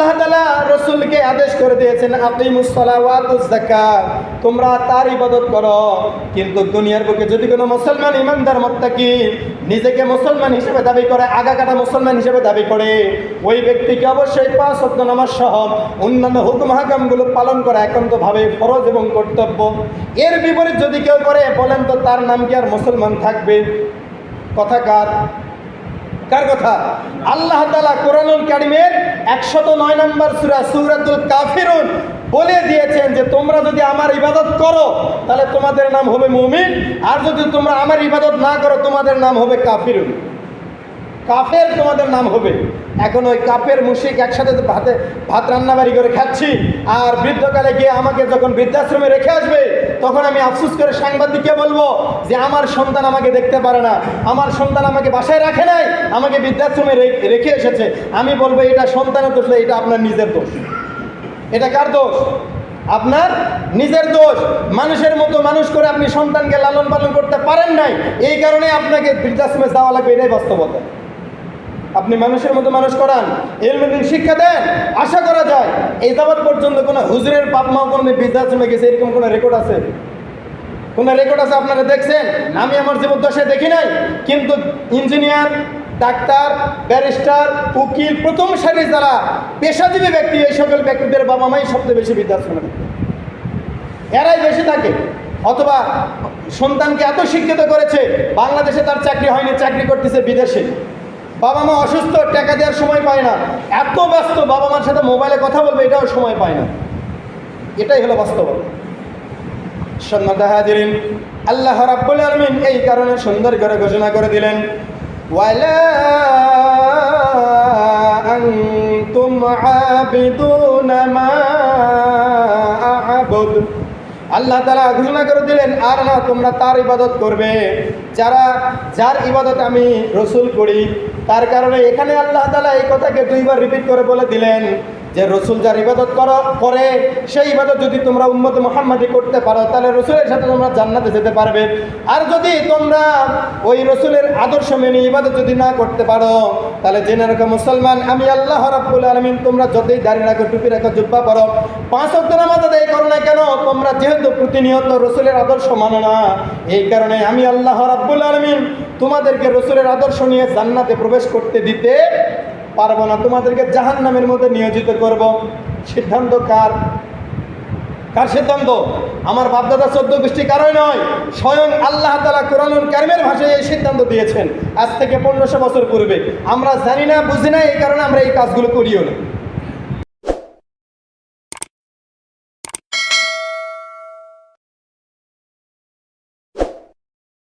আল্লাহ তালা রসুলকে আদেশ করে দিয়েছেন মুসলাওয়াতুজাকাত তোমরা তার ইবাদত করো। কিন্তু দুনিয়ার বুকে যদি কোনো মুসলমান ইমানদার মত্তাকি নিজেকে মুসলমান হিসেবে দাবি করে আগা কাটা মুসলমান হিসেবে দাবি করে, ওই ব্যক্তিকে অবশ্যই পাঁচ শব্দ নামাজ সহ অন্যান্য হুকুম হাকামগুলো পালন করা একান্তভাবে ফরজ এবং কর্তব্য। এর বিপরীত যদি কেউ করে, বলেন তো তার নাম কি আর মুসলমান থাকবে? কথা কার কথা? আল্লাহ তালা কোরআনুল কারিমের একশত নয় নম্বর সুরা সুরাতুল কাফিরুন বলে দিয়েছেন যে, তোমরা যদি আমার ইবাদত করো, তাহলে তোমাদের নাম হবে মুমিন, আর যদি তোমরা আমার ইবাদত না করো, তোমাদের নাম হবে কাফিরুন। কাফের তোমাদের নাম হবে। এখন ওই কাপের মুশিক একসাথে ভাতে ভাত রান্নাবাড়ি করে খাচ্ছি, আর বৃদ্ধকালে গিয়ে আমাকে যখন বৃদ্ধাশ্রমে রেখে আসবে, তখন আমি আফসোস করে সাংবাদিককে বলব যে, আমার সন্তান আমাকে দেখতে পারে না। আমার সন্তান আমাকে বাসায় রাখে নাই, আমাকে বৃদ্ধাশ্রমে রেখে এসেছে। আমি বলব, এটা সন্তানের দোষ এটা আপনার নিজের দোষ। এটা কার দোষ? আপনার নিজের দোষ। মানুষের মতো মানুষ করে আপনি সন্তানকে লালন পালন করতে পারেন নাই, এই কারণে আপনাকে বৃদ্ধাশ্রমে যাওয়া লাগবে, এটাই বাস্তবতা। আপনি মানুষের মতো মানুষ করান এলমেদিন শিক্ষা দেন, আশা করা যায় এই যাবৎ পর্যন্ত কোনো হুজুরের বাপ মাও কোনো বৃদ্ধাশ্রমে গেছে, এরকম কোনো রেকর্ড আছে? কোনো রেকর্ড আছে আপনারা দেখছেন? আমি আমার জীবদ্দশায় দেখি নাই, কিন্তু ইঞ্জিনিয়ার ডাক্তার ব্যারিস্টার উকিল, প্রথম সারি যারা পেশাজীবী ব্যক্তি, এই সকল ব্যক্তিদের বাবা মাই সবচেয়ে বেশি বৃদ্ধাশ্রমে এরাই বেশি থাকে। অথবা সন্তানকে এত শিক্ষিত করেছে, বাংলাদেশে তার চাকরি হয়নি, চাকরি করতেছে বিদেশে। বাবা মা অসুস্থ, টাকা দেওয়ার সময় পায় না। এত ব্যস্ত, বাবা মার সাথে মোবাইলে কথা বলবে, এটাও সময় পায় না। এটাই হলো বাস্তবতা। সন্ন্যতা হাজিরিন, আল্লাহ রাব্বুল আলমিন এই কারণে সুন্দর করে ঘোষণা করে দিলেন, ওয়ালা আবিদুনা মা আ'বুদ আল্লাহ তালা ঘোষণা করে দিলেন, আর না, তোমরা তার ইবাদত করবে। যারা, যার ইবাদত আমি রসুল করি, তার কারণে এখানে আল্লাহ তালা এই কথাকে দুইবার রিপিট করে বলে দিলেন যে, রসুল যার ইবাদত করো, করে, সেই ইবাদত যদি তোমরা উম্মত মোহাম্মদি করতে পারো, তাহলে রসুলের সাথে তোমরা জান্নাতে যেতে পারবে। আর যদি তোমরা ওই রসুলের আদর্শ মেনে ইবাদত যদি না করতে পারো, তাহলে জেনে রাখো মুসলমান, আমি আল্লাহ রাব্বুল আলমিন, তোমরা যতই দাঁড়িয়ে রাখো, টুপি রাখো, জুব্বা পরো, পাঁচ অক্ট নামাজ আদায় তোমরা যেহেতু প্রতিনিয়ত রসুলের আদর্শ মানো না, এই কারণে আমি আল্লাহ রাব্বুল আলমিন তোমাদেরকে রসুলের আদর্শ নিয়ে জান্নাতে প্রবেশ করতে দিতে পারব না। তোমাদেরকে জাহান নামের মধ্যে নিয়োজিত করব। সিদ্ধান্ত কার? কার সিদ্ধান্ত? আমার বাপদাদা চোদ্দ গোষ্ঠী কারোই নয়, স্বয়ং আল্লাহ তালা কোরআনুল কারিমের ভাষায় এই সিদ্ধান্ত দিয়েছেন। আজ থেকে পনেরোশো বছর পূর্বে। আমরা জানি না, বুঝি না, এই কারণে আমরা এই কাজগুলো করিও না।